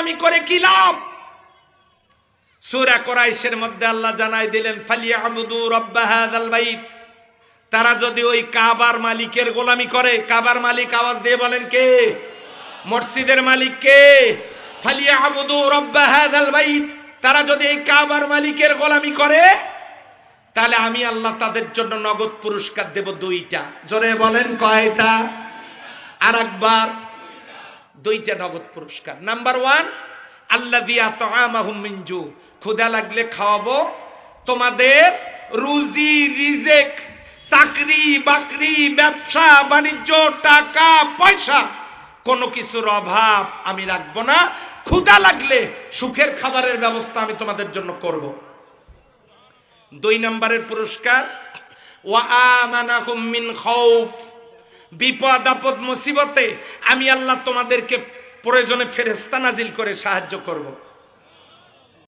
গোলামি করে কি লাভ? সূরা কোরাইশের মধ্যে আল্লাহ জানাই দিলেন তারা যদি ওই কাবার মালিকের গোলামি করে, কাবার মালিক আওয়াজ দিয়ে বলেন কে? মসজিদের মালিক কে? তারা যদি এই কাবার মালিকের গোলামি করে, তাহলে আমি আল্লাহ তাদের জন্য নগদ পুরস্কার দেব দুইটা। জোরে বলেন কয়টা? আর একবার দুইটা নগদ পুরস্কার। নাম্বার ওয়ান আল্লাহ দিয়া মিনজু ক্ষুদা লাগলে খাওয়াবো। তোমাদের রুজি, রিজেক, চাকরি, বাকরি, ব্যবসা, বাণিজ্য, টাকা, পয়সা, কোনো কিছুর অভাব আমি রাখব না। ক্ষুদা লাগলে সুখের খাবারের ব্যবস্থা আমি তোমাদের জন্য করব। দুই নম্বরের পুরস্কার, ওয়া আমানাকুম মিন খাউফ। বিপদ আপদ মুসিবতে আমি আল্লাহ তোমাদেরকে প্রয়োজনে ফেরেস্তা নাজিল করে সাহায্য করব।